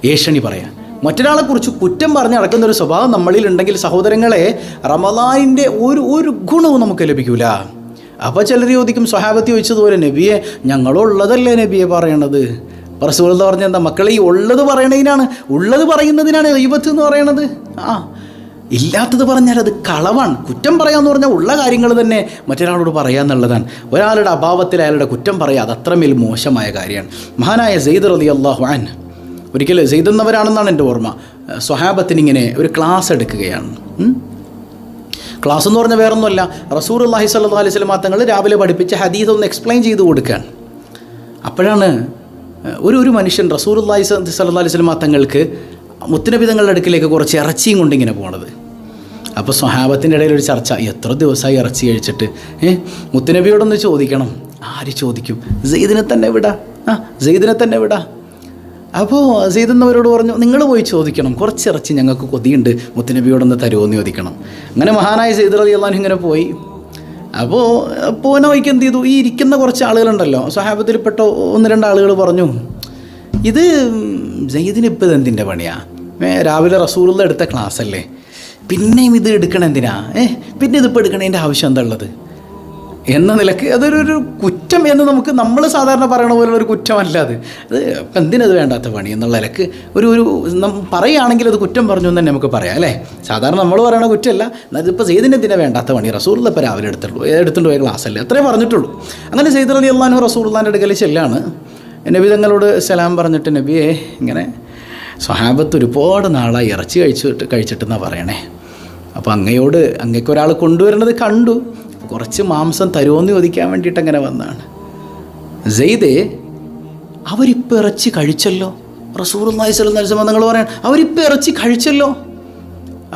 ഏഷണി പറയാൻ. മറ്റൊരാളെക്കുറിച്ച് കുറ്റം പറഞ്ഞ് നടക്കുന്ന ഒരു സ്വഭാവം നമ്മളിൽ ഉണ്ടെങ്കിൽ സഹോദരങ്ങളെ റമദാനിന്റെ ഒരു ഒരു ഗുണവും നമുക്ക് ലഭിക്കൂല. അപ്പോൾ ചിലർ ചോദിക്കും സ്വഹാബത്തി ചോദിച്ചതുപോലെ നബിയെ ഞങ്ങളുള്ളതല്ലേ നബിയെ പറയണത്? റസൂൽ എന്ന് പറഞ്ഞ എന്താ? മക്കളെ ഈ ഉള്ളത് പറയണതിനാണ്. ഉള്ളത് പറയുന്നതിനാണ് ദൈവത്ത് എന്ന് പറയണത്. ആ ഇല്ലാത്തത് പറഞ്ഞാൽ അത് കളവാണ്. കുറ്റം പറയാന്ന് പറഞ്ഞാൽ ഉള്ള കാര്യങ്ങൾ തന്നെ മറ്റൊരാളോട് പറയാന്നുള്ളതാണ് ഒരാളുടെ അഭാവത്തിൽ അയാളുടെ കുറ്റം പറയുക അത് അത്രമേൽ മോശമായ കാര്യമാണ്. മഹാനായ സെയ്ദ് റലി അള്ളാഹു അൻ സെയ്തുന്നവരാണെന്നാണ് എന്റെ ഓർമ്മ. സ്വഹാബത്തിന് ഇങ്ങനെ ഒരു ക്ലാസ് എടുക്കുകയാണ്. ക്ലാസ് എന്ന് പറഞ്ഞാൽ വേറൊന്നുമല്ല. റസൂർ അള്ളാഹി സല്ലാ അലൈഹി സ്വലമാ തങ്ങൾ രാവിലെ പഠിപ്പിച്ച് ഹദീസ് ഒന്ന് എക്സ്പ്ലെയിൻ ചെയ്ത് കൊടുക്കുകയാണ്. അപ്പോഴാണ് ഒരു ഒരു മനുഷ്യൻ അള്ളാഹി സല്ലാ അലൈഹി സ്വലമാ തങ്ങൾക്ക് മുത്തനബി തങ്ങളുടെ അടുക്കിലേക്ക് കുറച്ച് ഇറച്ചിയും കൊണ്ടിങ്ങനെ പോണത്. അപ്പോൾ സ്വഹാബത്തിന്റെ ഇടയിൽ ഒരു ചർച്ച എത്ര ദിവസമായി ഇറച്ചി കഴിച്ചിട്ട്? ഏഹ് മുത്തനബിയോടൊന്ന് ചോദിക്കണം. ആര് ചോദിക്കും? സെയ്ദിനെ തന്നെ വിടാ. ആ സെയ്ദിനെ തന്നെ വിടാ. അപ്പോൾ സെയ്തെന്നവരോട് പറഞ്ഞു നിങ്ങൾ പോയി ചോദിക്കണം. കുറച്ച് ഇറച്ചി ഞങ്ങൾക്ക് കൊതിയുണ്ട്. മുത്തനബിയോടൊന്ന് തരുമോ എന്ന് ചോദിക്കണം. അങ്ങനെ മഹാനായ സെയ്ദ് അലി അള്ളാൻ ഇങ്ങനെ പോയി. അപ്പോൾ പോന വഴിക്ക് എന്ത് ചെയ്തു? ഈ ഇരിക്കുന്ന കുറച്ച് ആളുകളുണ്ടല്ലോ. സഹാബത്തിൽപ്പെട്ട ഒന്ന് രണ്ട് ആളുകൾ പറഞ്ഞു ഇത് ജയ്ദിന് ഇപ്പം ഇത് എന്തിന്റെ പണിയാ? ഏ രാവിലെ റസൂലുള്ള എടുത്ത ക്ലാസ് അല്ലേ പിന്നെയും ഇത് എടുക്കണം എന്തിനാ? ഏഹ് പിന്നെ ഇതിപ്പോൾ എടുക്കണതിന്റെ ആവശ്യം എന്താ ഉള്ളത്? എന്ന നിലയ്ക്ക് അതൊരു ഒരു കുറ്റം എന്ന് നമുക്ക് നമ്മൾ സാധാരണ പറയണ പോലെ ഒരു കുറ്റമല്ല അത്. അത് എന്തിനത് വേണ്ടാത്ത പണി എന്നുള്ള നിലയ്ക്ക് ഒരു ഒരു പറയുകയാണെങ്കിൽ അത് കുറ്റം പറഞ്ഞു എന്ന് തന്നെ നമുക്ക് പറയാം അല്ലേ? സാധാരണ നമ്മൾ പറയണ കുറ്റമല്ല. അതിപ്പോൾ സെയ്ദിന് എന്തിനാ വേണ്ടാത്ത പണി? റസൂൽ ഇപ്പോൾ രാവിലെ എടുത്തുള്ളൂ എടുത്തുകൊണ്ട് പോയ ക്ലാസ് അല്ലേ അത്രേ പറഞ്ഞിട്ടുള്ളൂ. അങ്ങനെ സെയ്ദ് അലി അള്ളഹാനു റസൂള്ളാന്റെ അടുക്കൽ ചെല്ലാണ്. നബി തങ്ങളോട് സലാം പറഞ്ഞിട്ട് നബിയെ ഇങ്ങനെ സ്വഹാബത്ത് ഒരുപാട് നാളായി ഇറച്ചി കഴിച്ചിട്ട് കഴിച്ചിട്ടെന്നാണ് പറയണേ. അപ്പോൾ അങ്ങയോട് അങ്ങേക്കൊരാൾ കൊണ്ടുവരുന്നത് കണ്ടു. കുറച്ച് മാംസം തരുമോന്ന് ചോദിക്കാൻ വേണ്ടിയിട്ട് അങ്ങനെ വന്നതാണ് ജെയ്തേ അവരിപ്പോൾ ഇറച്ചി കഴിച്ചല്ലോ? റസൂർ നൽസമ്മ നിങ്ങൾ പറയാൻ അവരിപ്പോൾ ഇറച്ചി കഴിച്ചല്ലോ?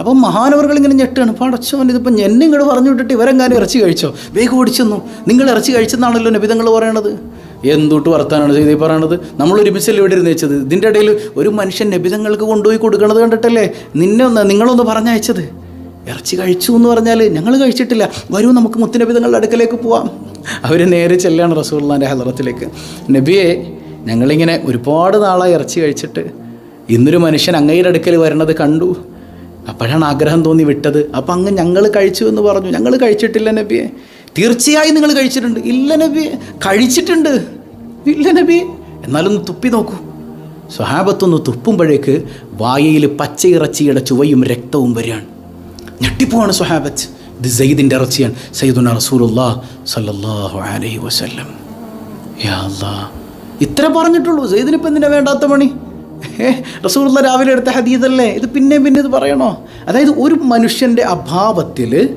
അപ്പം മഹാനവറുകൾ ഇങ്ങനെ ഞെട്ടാണ് പടച്ചോൻ ഇതിപ്പോൾ എന്നെ ഇങ്ങോട്ട് പറഞ്ഞു വിട്ടിട്ട് ഇവരെങ്ങാനും ഇറച്ചി കഴിച്ചോ? വേഗം ഓടിച്ചെന്നു. നിങ്ങൾ ഇറച്ചി കഴിച്ചെന്നാണല്ലോ നബിതങ്ങൾ പറയണത്. എന്തൊട്ട് വർത്താനാണ് ചെയ്ത് പറയണത്? നമ്മൾ ഒരുമിച്ചല്ലേ ഇവിടെ ഇരുന്ന് വെച്ചത്? ഇതിന്റെ ഇടയിൽ ഒരു മനുഷ്യൻ നബിതങ്ങൾക്ക് കൊണ്ടുപോയി കൊടുക്കണത് കണ്ടിട്ടല്ലേ? നിന്നെ ഒന്ന് നിങ്ങളൊന്ന് പറഞ്ഞയച്ചത്. ഇറച്ചി കഴിച്ചു എന്ന് പറഞ്ഞാൽ ഞങ്ങൾ കഴിച്ചിട്ടില്ല. വരൂ നമുക്ക് മുത്തുനബിതങ്ങളുടെ അടുക്കലേക്ക് പോവാം. അവർ നേരെ ചെല്ലാണ് റസൂള്ളാന്റെ ഹലറത്തിലേക്ക് നബിയെ ഞങ്ങളിങ്ങനെ ഒരുപാട് നാളായി ഇറച്ചി കഴിച്ചിട്ട് ഇന്നൊരു മനുഷ്യൻ അങ്ങയുടെ അടുക്കൽ വരണത് കണ്ടു. അപ്പോഴാണ് ആഗ്രഹം തോന്നി വിട്ടത്. അപ്പം അങ്ങ് ഞങ്ങൾ കഴിച്ചു എന്ന് പറഞ്ഞു. ഞങ്ങൾ കഴിച്ചിട്ടില്ല നബിയെ. തീർച്ചയായും നിങ്ങൾ കഴിച്ചിട്ടുണ്ട്. ഇല്ല നബി കഴിച്ചിട്ടുണ്ട്. ഇല്ല നബിയെ. എന്നാലൊന്ന് തുപ്പി നോക്കൂ. സ്വഹാബത്തൊന്ന് തുപ്പുമ്പോഴേക്ക് വായയിൽ പച്ചയിറച്ചിയുടെ ചുവയും രക്തവും വരികയാണ്. ഞെട്ടിപ്പോവാണ് സ്വഹാബത്ത്. ഇത് സെയ്ദിന്റെ ഇറച്ചിയാണ്. സയ്യിദുന റസൂലുല്ലാ സല്ലാഹു അലൈഹി വസല്ലം. ഇത്ര പറഞ്ഞിട്ടുള്ളൂ. സെയ്ദിനിപ്പം എന്തിനാ വേണ്ടാത്ത പണി? റസൂലുള്ള രാവിലെ എടുത്ത ഹദീദല്ലേ ഇത് പിന്നെ പിന്നെ ഇത് പറയണോ? അതായത് ഒരു മനുഷ്യന്റെ അഭാവത്തിൽ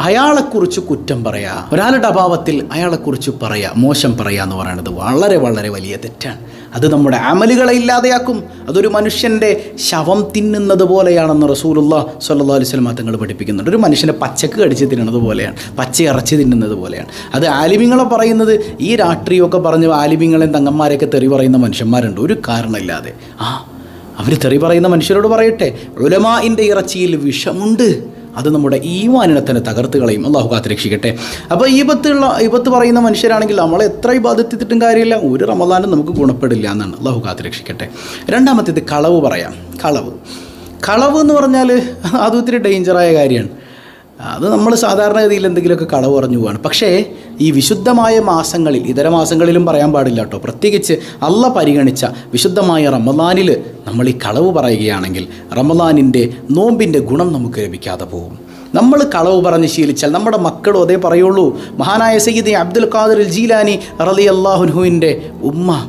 അയാളെക്കുറിച്ച് കുറ്റം പറയാ. ഒരാളുടെ അഭാവത്തിൽ അയാളെക്കുറിച്ച് പറയാ. മോശം പറയാ എന്ന് പറയുന്നത് വളരെ വളരെ വലിയ തെറ്റാണ്. അത് നമ്മുടെ അമലുകളെ ഇല്ലാതെയാക്കും. അതൊരു മനുഷ്യന്റെ ശവം തിന്നുന്നത് പോലെയാണെന്ന് റസൂലുള്ള സല്ലാ അലൈഹി സ്വലമ തങ്ങൾ പഠിപ്പിക്കുന്നുണ്ട്. ഒരു മനുഷ്യനെ പച്ചക്ക് കടിച്ച് തിന്നുന്നത് പോലെയാണ്. പച്ച ഇറച്ചി തിന്നുന്നത് പോലെയാണ്. അത് ആലിമിങ്ങളെ പറയുന്നത് ഈ രാഷ്ട്രീയമൊക്കെ പറഞ്ഞ് ആലിമിങ്ങളെയും തങ്ങന്മാരെയൊക്കെ തെറി പറയുന്ന മനുഷ്യന്മാരുണ്ട്. ഒരു കാരണമില്ലാതെ. ആ അവർ തെറി പറയുന്ന മനുഷ്യരോട് പറയട്ടെ. ഉലമാന്റെ ഇറച്ചിയിൽ വിഷമുണ്ട്. അത് നമ്മുടെ ഈമാനിനെ തന്നെ തകർത്ത് കളയും അള്ളാഹു കാത്ത് രക്ഷിക്കട്ടെ അപ്പോൾ ഈ പത്തുള്ള പറയുന്ന മനുഷ്യരാണെങ്കിൽ നമ്മളെ എത്ര ഈ ബാധിത്തിട്ടും കാര്യമില്ല. ഒരു റമദാനും നമുക്ക് ഗുണപ്പെടില്ല എന്നാണ്. അള്ളാഹു കാത്ത് രക്ഷിക്കട്ടെ രണ്ടാമത്തേത് കളവ് പറയാം. കളവ്. കളവ് എന്ന് പറഞ്ഞാൽ അത് ഒത്തിരി ഡേഞ്ചറായ കാര്യമാണ്. അത് നമ്മൾ സാധാരണഗതിയിൽ എന്തെങ്കിലുമൊക്കെ കളവ് പറഞ്ഞു പോവാണ്. പക്ഷേ ഈ വിശുദ്ധമായ മാസങ്ങളിൽ ഇതര മാസങ്ങളിലും പറയാൻ പാടില്ല കേട്ടോ. പ്രത്യേകിച്ച് അല്ല പരിഗണിച്ച വിശുദ്ധമായ റമദാനിൽ നമ്മൾ ഈ കളവ് പറയുകയാണെങ്കിൽ റമദാനിന്റെ നോമ്പിന്റെ ഗുണം നമുക്ക് ലഭിക്കാതെ പോകും. നമ്മൾ കളവ് പറഞ്ഞ് ശീലിച്ചാൽ നമ്മുടെ മക്കളും അതേ പറയുള്ളൂ. മഹാനായ സയ്യിദ് അബ്ദുൽ ഖാദിർ ജീലാനി റലി അള്ളാഹുൻഹുവിന്റെ ഉമ്മ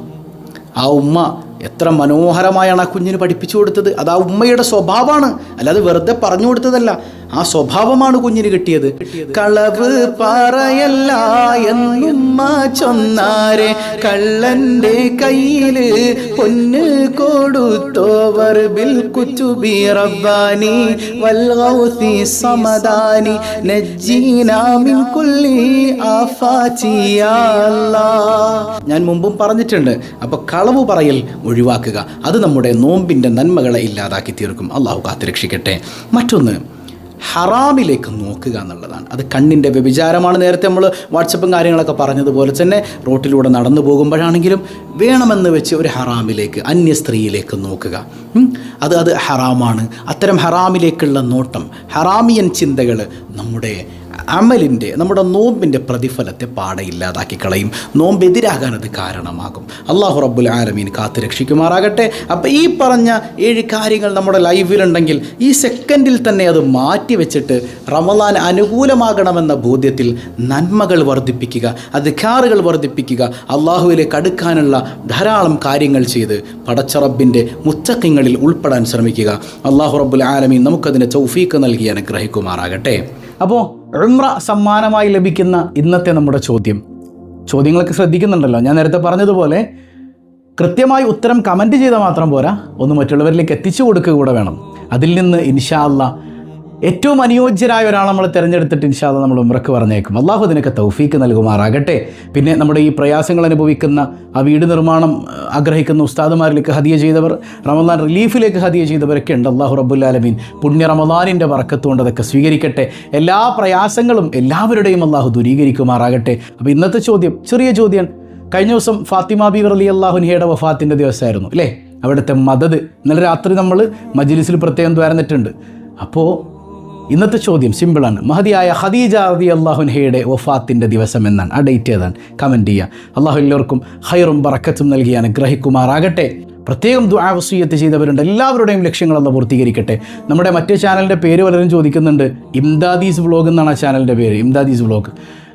ആ ഉമ്മ എത്ര മനോഹരമായാണ് ആ കുഞ്ഞിന് പഠിപ്പിച്ചു കൊടുത്തത്. അത് ആ ഉമ്മയുടെ സ്വഭാവമാണ്. അല്ലാതെ വെറുതെ പറഞ്ഞു കൊടുത്തതല്ല. ആ സ്വഭാവമാണ് കുഞ്ഞിന് കിട്ടിയത്. കളവ് പറയല്ല എന്നുമ്മ ചൊന്നാരെ കള്ളന്റെ കയ്യിൽ പൊന്ന് കൊടുത്തോവർ ബിൽ റബ്ബാനി വൽ ഗൗസി സമദാനി നജ്ജീനാ മിൻ കുല്ലി ആഫാതി യാ അല്ലാഹ്. ഞാൻ മുമ്പും പറഞ്ഞിട്ടുണ്ട് അപ്പോൾ കളവ് പറയൽ ഒഴിവാക്കുക. അത് നമ്മുടെ നോമ്പിന്റെ നന്മകളെ ഇല്ലാതാക്കി തീർക്കും. അള്ളാഹു കാത്തുരക്ഷിക്കട്ടെ. മറ്റൊന്ന് ഹറാമിലേക്ക് നോക്കുക എന്നുള്ളതാണ്. അത് കണ്ണിന്റെ വ്യഭിചാരമാണ്. നേരത്തെ നമ്മൾ വാട്സപ്പും കാര്യങ്ങളൊക്കെ പറഞ്ഞതുപോലെ തന്നെ റോട്ടിലൂടെ നടന്നു പോകുമ്പോഴാണെങ്കിലും വേണമെന്ന് വെച്ച് ഒരു ഹറാമിലേക്ക് അന്യ സ്ത്രീയിലേക്ക് നോക്കുക. അത് അത് ഹറാമാണ്. അത്തരം ഹറാമിലേക്കുള്ള നോട്ടം ഹറാമിയൻ ചിന്തകൾ നമ്മുടെ അമലിന്റെ നമ്മുടെ നോമ്പിന്റെ പ്രതിഫലത്തെ പാടെ ഇല്ലാതാക്കി കളയും. നോമ്പ് എതിരാകാൻ അത് കാരണമാകും. അള്ളാഹു റബ്ബുൽ ആലമീൻ കാത്തു രക്ഷിക്കുമാറാകട്ടെ. അപ്പോൾ ഈ പറഞ്ഞ ഏഴ് കാര്യങ്ങൾ നമ്മുടെ ലൈഫിലുണ്ടെങ്കിൽ ഈ സെക്കൻഡിൽ തന്നെ അത് മാറ്റി വെച്ചിട്ട് റമലാൻ അനുകൂലമാകണമെന്ന ബോധ്യത്തിൽ നന്മകൾ വർദ്ധിപ്പിക്കുക അധികാറുകൾ വർദ്ധിപ്പിക്കുക അള്ളാഹുവിലേക്ക് അടുക്കാനുള്ള ധാരാളം കാര്യങ്ങൾ ചെയ്ത് പടച്ചറബിന്റെ മുത്തക്കിങ്ങളിൽ ഉൾപ്പെടാൻ ശ്രമിക്കുക. അള്ളാഹു റബ്ബുൽ ആലമീൻ നമുക്കതിനെ ചൗഫീക്ക് നൽകി അനുഗ്രഹിക്കുമാറാകട്ടെ. അപ്പോൾ ഉംറ സമ്മാനമായി ലഭിക്കുന്ന ഇന്നത്തെ നമ്മുടെ ചോദ്യം. ചോദ്യങ്ങളൊക്കെ ശ്രദ്ധിക്കുന്നുണ്ടല്ലോ. ഞാൻ നേരത്തെ പറഞ്ഞതുപോലെ കൃത്യമായി ഉത്തരം കമന്റ് ചെയ്താൽ മാത്രം പോരാ. ഒന്ന് മറ്റുള്ളവരിലേക്ക് എത്തിച്ചു കൊടുക്കുക കൂടെ വേണം. അതിൽ നിന്ന് ഇൻഷാ അല്ലാ ഏറ്റവും അനുയോജ്യരായ ഒരാളെ നമ്മൾ തിരഞ്ഞെടുത്തിട്ട് ഇൻഷാ അല്ലാ നമ്മൾ ഉമ്രക്ക് പറഞ്ഞേക്കും. അള്ളാഹു അതിനൊക്കെ തൗഫീക്ക് നൽകുമാറാകട്ടെ. പിന്നെ നമ്മുടെ ഈ പ്രയാസങ്ങൾ അനുഭവിക്കുന്ന ആ വീട് നിർമ്മാണം ആഗ്രഹിക്കുന്ന ഉസ്താദുമാരിലേക്ക് ഹദിയ ചെയ്തവർ റമദാൻ റിലീഫിലേക്ക് ഹദിയ ചെയ്തവരൊക്കെ ഉണ്ട്. അള്ളാഹു റബ്ബുല്ലാലമീൻ പുണ്യ റമദാനിന്റെ വറക്കത്തുകൊണ്ട് അതൊക്കെ സ്വീകരിക്കട്ടെ. എല്ലാ പ്രയാസങ്ങളും എല്ലാവരുടെയും അള്ളാഹു ദൂരീകരിക്കുമാറാകട്ടെ. അപ്പോൾ ഇന്നത്തെ ചോദ്യം ചെറിയ ചോദ്യം കഴിഞ്ഞ ദിവസം ഫാത്തിമ ബീവർ അലി അള്ളാഹുനിയുടെ വഫാത്തിന്റെ ദിവസമായിരുന്നു അല്ലേ? അവിടുത്തെ മദത് ഇന്നലെ രാത്രി നമ്മൾ മജ്ലിസിൽ പ്രത്യേകം തുറന്നിട്ടുണ്ട് അപ്പോൾ ഇന്നത്തെ ചോദ്യം സിമ്പിളാണ്. മഹതിയായ ഖദീജ റതി അള്ളാഹുൻഹയുടെ വഫാത്തിന്റെ ദിവസം എന്നാണ്. ആ ഡേറ്റ് ഏതാണ്? കമന്റ് ചെയ്യുക അള്ളാഹു എല്ലാവർക്കും ഹൈറും ബറക്കത്തും നൽകി അനുഗ്രഹിക്കുമാറാകട്ടെ. പ്രത്യേകം ദുആവസീയത്ത് ചെയ്തവരുണ്ട്. എല്ലാവരുടെയും ലക്ഷ്യങ്ങളൊന്ന് പൂർത്തീകരിക്കട്ടെ. നമ്മുടെ മറ്റേ ചാനലിന്റെ പേര് പലരും ചോദിക്കുന്നുണ്ട്. ഇംദാദീസ് വ്ളോഗ് എന്നാണ് ആ ചാനലിന്റെ പേര്. ഇംദാദീസ് വ്ളോഗ്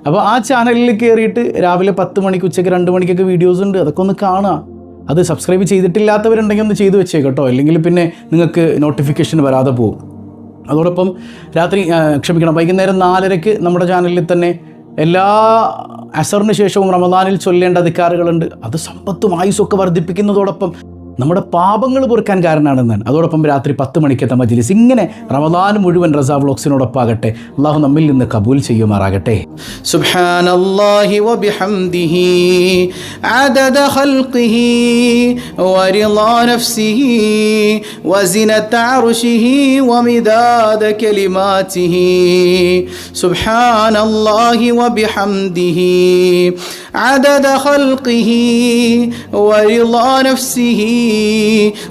അപ്പോൾ ആ ചാനലിൽ കയറിയിട്ട് രാവിലെ പത്ത് മണിക്ക് ഉച്ചയ്ക്ക് രണ്ട് മണിക്കൊക്കെ വീഡിയോസ് ഉണ്ട്. അതൊക്കെ ഒന്ന് കാണുക അത് സബ്സ്ക്രൈബ് ചെയ്തിട്ടില്ലാത്തവരുണ്ടെങ്കിൽ ഒന്ന് ചെയ്തു വെച്ചേക്കട്ടോ അല്ലെങ്കിൽ പിന്നെ നിങ്ങൾക്ക് നോട്ടിഫിക്കേഷൻ വരാതെ പോകും. അതോടൊപ്പം രാത്രി ക്ഷമിക്കണം വൈകുന്നേരം നാലരയ്ക്ക് നമ്മുടെ ചാനലിൽ തന്നെ എല്ലാ അസറിന് ശേഷവും റമദാനിൽ ചൊല്ലേണ്ട അധികാരങ്ങളുണ്ട് അത് സമ്പത്തും ആയുസ്സൊക്കെ വർദ്ധിപ്പിക്കുന്നതോടൊപ്പം നമ്മുടെ പാപങ്ങൾ പൊറുക്കാൻ കാരണമാണെന്നാണ് അതോടൊപ്പം രാത്രി പത്ത് മണിക്കത്തെ മജ്ലിസ് ഇങ്ങനെ റമദാൻ മുഴുവൻ റസാ വ്ലോഗ്സിനോടൊപ്പം ആകട്ടെ അള്ളാഹു നമ്മിൽ നിന്ന് കബൂൽ ചെയ്യുമാറാകട്ടെ سبحان الله وبحمده عدد خلقه ورضا نفسه وزنة عرشه ومداد كلماته سبحان الله وبحمده عدد خلقه ورضا نفسه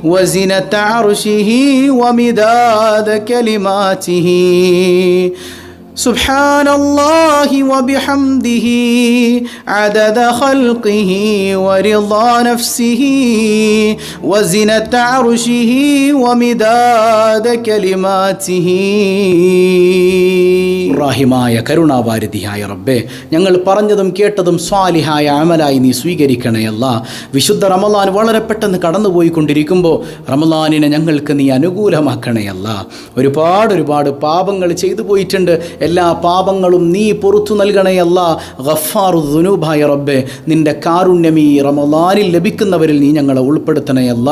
وزنة عرشه ومداد كلماته. سبحان الله وبحمده عدد خلقه ورضا نفسه وزنة عرشه ومداد كلماته റാഹിമായ കരുണാവാരിധിയായ റബ്ബേ ഞങ്ങൾ പറഞ്ഞതും കേട്ടതും സ്വാലിഹായ അമലായി നീ സ്വീകരിക്കണയല്ല വിശുദ്ധ റമലാൻ വളരെ പെട്ടെന്ന് കടന്നുപോയിക്കൊണ്ടിരിക്കുമ്പോൾ റമലാനിനെ ഞങ്ങൾക്ക് നീ അനുകൂലമാക്കണയല്ല ഒരുപാട് ഒരുപാട് പാപങ്ങൾ ചെയ്തു പോയിട്ടുണ്ട് എല്ലാ പാപങ്ങളും നീ പുറത്തു നൽകണയല്ല ഗഫാറു ദുനൂബായ റബ്ബെ. നിന്റെ കാരുണ്യം ഈ റമദാനിൽ ലഭിക്കുന്നവരിൽ നീ ഞങ്ങളെ ഉൾപ്പെടുത്തണയല്ല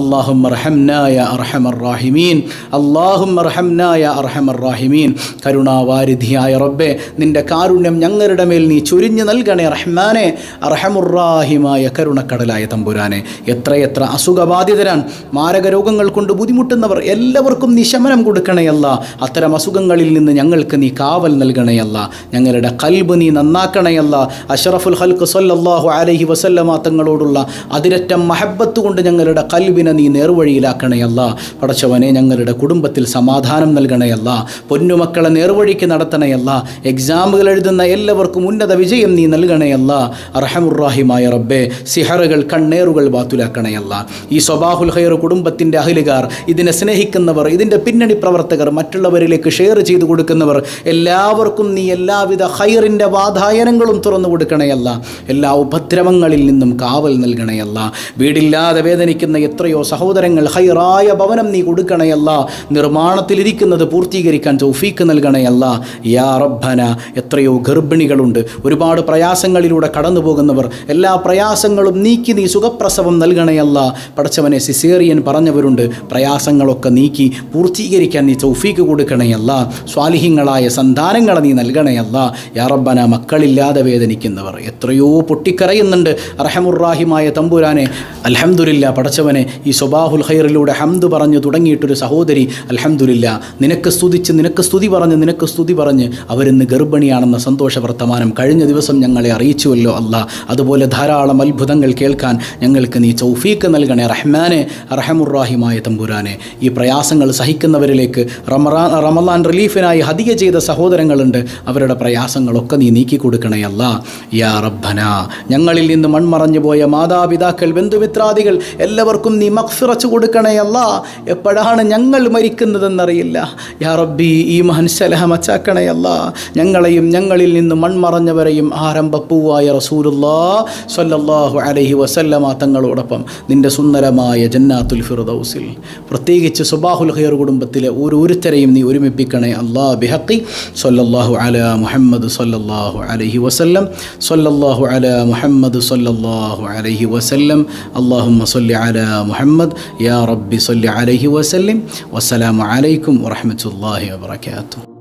അള്ളാഹും റഹംനായ അർഹമർ റാഹിമീൻ. അള്ളാഹും റഹംനായ അർഹമർ റാഹിമീൻ. കരുണാവാരിധിയായ റബ്ബെ നിന്റെ കാരുണ്യം ഞങ്ങളുടെ മേൽ നീ ചൊരിഞ്ഞു നൽകണേ റഹ്മാനെ. അർഹമുറാഹിമായ കരുണക്കടലായ തമ്പുരാനെ. എത്രയെത്ര അസുഖബാധിതരാണ് മാരക രോഗങ്ങൾ കൊണ്ട് ബുദ്ധിമുട്ടുന്നവർ എല്ലാവർക്കും നീ ശമനം കൊടുക്കണയല്ല അത്തരം അസുഖങ്ങളിൽ നിന്ന് ഞങ്ങൾക്ക് നീ കാവൽ നൽകണയല്ല ഞങ്ങളുടെ കൽബ് നീ നന്നാക്കണയല്ല അഷറഫുൽ ഹൽക്ക് സല്ലല്ലാഹു അലഹി വസല്ലമ തങ്ങളോടുള്ള അതിരറ്റം മഹബത്ത് കൊണ്ട് ഞങ്ങളുടെ കൽബിനെ നീ നേർവഴിയിലാക്കണയല്ല പടച്ചവനെ ഞങ്ങളുടെ കുടുംബത്തിൽ സമാധാനം നൽകണയല്ല പൊന്നുമക്കളെ നേർവഴിക്ക് നടത്തണയല്ല എക്സാമുകൾ എഴുതുന്ന എല്ലാവർക്കും ഉന്നത വിജയം നീ നൽകണയല്ല അർഹമുറാഹിമായ റബ്ബെ സിഹറുകൾ കണ്ണേറുകൾ ബാത്തുലാക്കണയല്ല ഈ സ്വബാഹുൽ ഹൈർ കുടുംബത്തിന്റെ അഹിലുകാർ ഇതിനെ സ്നേഹിക്കുന്നവർ ഇതിന്റെ പിന്നണി പ്രവർത്തകർ മറ്റുള്ളവരിലേക്ക് ഷെയർ ചെയ്തു കൊടുക്കുന്നവർ എല്ലാവർക്കും നീ എല്ലാവിധ ഹൈറിന്റെ വാതായനങ്ങളും തുറന്നു കൊടുക്കണയല്ല. എല്ലാ ഉപദ്രവങ്ങളിൽ നിന്നും കാവൽ നൽകണയല്ല. വീടില്ലാതെ വേദനിക്കുന്ന എത്രയോ സഹോദരങ്ങൾ ഹൈറായ ഭവനം നീ കൊടുക്കണയല്ല. നിർമ്മാണത്തിലിരിക്കുന്നത് പൂർത്തീകരിക്കാൻ തൗഫീക്ക് നൽകണയല്ല. യാ റബ്ബന എത്രയോ ഗർഭിണികളുണ്ട്. ഒരുപാട് പ്രയാസങ്ങളിലൂടെ കടന്നു പോകുന്നവർ എല്ലാ പ്രയാസങ്ങളും നീക്കി നീ സുഖപ്രസവം നൽകണയല്ല. പടച്ചവനെ സിസേറിയൻ പറഞ്ഞവരുണ്ട് പ്രയാസങ്ങളൊക്കെ നീക്കി പൂർത്തീകരിക്കാൻ നീ തൗഫീക്ക് കൊടുക്കണയല്ല. സ്വാലിഹ്യങ്ങളായ സന്താനങ്ങളെ നീ നൽകണയല്ല യാ യാറബ്ബന മക്കളില്ലാതെ വേദനിക്കുന്നവർ. എത്രയോ പൊട്ടിക്കരയുന്നുണ്ട് അർഹമുറാഹിമായ തമ്പുരാനെ. അലഹമുല്ല പടച്ചവനെ ഈ സ്വബാഹുൽ ഖൈറിലൂടെ ഹംദ് പറഞ്ഞു തുടങ്ങിയിട്ടൊരു സഹോദരി അലഹമുല്ല നിനക്ക് സ്തുതിച്ച് നിനക്ക് സ്തുതി പറഞ്ഞ് നിനക്ക് സ്തുതി പറഞ്ഞ് അവരിന്ന് ഗർഭിണിയാണെന്ന സന്തോഷ വർത്തമാനം കഴിഞ്ഞ ദിവസം ഞങ്ങളെ അറിയിച്ചുവല്ലോ അല്ല. അതുപോലെ ധാരാളം അത്ഭുതങ്ങൾ കേൾക്കാൻ ഞങ്ങൾക്ക് നീ ചൗഫീക്ക് നൽകണേ. റഹ്മാനെ റഹമുറാഹിമായ തമ്പുരാനെ. ഈ പ്രയാസങ്ങൾ സഹിക്കുന്നവരിലേക്ക് റമറാൻ റമലാൻ റിലീഫിനായി ഹതിക ചെയ്ത സഹോദരങ്ങളുണ്ട്. അവരുടെ പ്രയാസങ്ങളൊക്കെ നീ നീക്കി കൊടുക്കണേ അല്ല. യാ റബ്ബന ഞങ്ങളിൽ നിന്ന് മൺമറഞ്ഞു പോയ മാതാപിതാക്കൾ ബന്ധുമിത്രാദികൾ എല്ലാവർക്കും നീ മക്ഫിറച്ച് കൊടുക്കണേ അല്ല. എപ്പോഴാണ് ഞങ്ങൾ മരിക്കുന്നതെന്നറിയില്ല. യാ റബ്ബി ഈ മഹൻസലഹമച്ചാക്കണേ മച്ചാക്കണയല്ല ഞങ്ങളെയും ഞങ്ങളിൽ നിന്ന് മൺമറഞ്ഞവരെയും ആരംഭപ്പൂവായ റസൂലുല്ലാ സല്ലല്ലാഹു അലൈഹി വസല്ലമ തങ്ങളോടൊപ്പം നിന്റെ സുന്ദരമായ ജന്നാത്തുൽ ഫിർദൗസിൽ. പ്രത്യേകിച്ച് സുബാഹുൽ ഖൈർ കുടുംബത്തിലെ ഓരോരുത്തരെയും നീ ഒരുമിപ്പിക്കണേ അല്ലാ. ബിഹക്കി സ്വല്ലല്ലാഹു അല മുഹമ്മദ് സല്ലല്ലാഹു അലൈഹി വസല്ലം സല്ലല്ലാഹു അല മുഹമ്മദ് സല്ലല്ലാഹു അലൈഹി വസല്ലം. അല്ലാഹുമ്മ സല്ലി അല മുഹമ്മദ് യാ റബ്ബി സല്ലി അലൈഹി വസല്ലം. വസ്സലാമു അലൈക്കും വറഹ്മത്തുള്ളാഹി വബറകാതുഹു.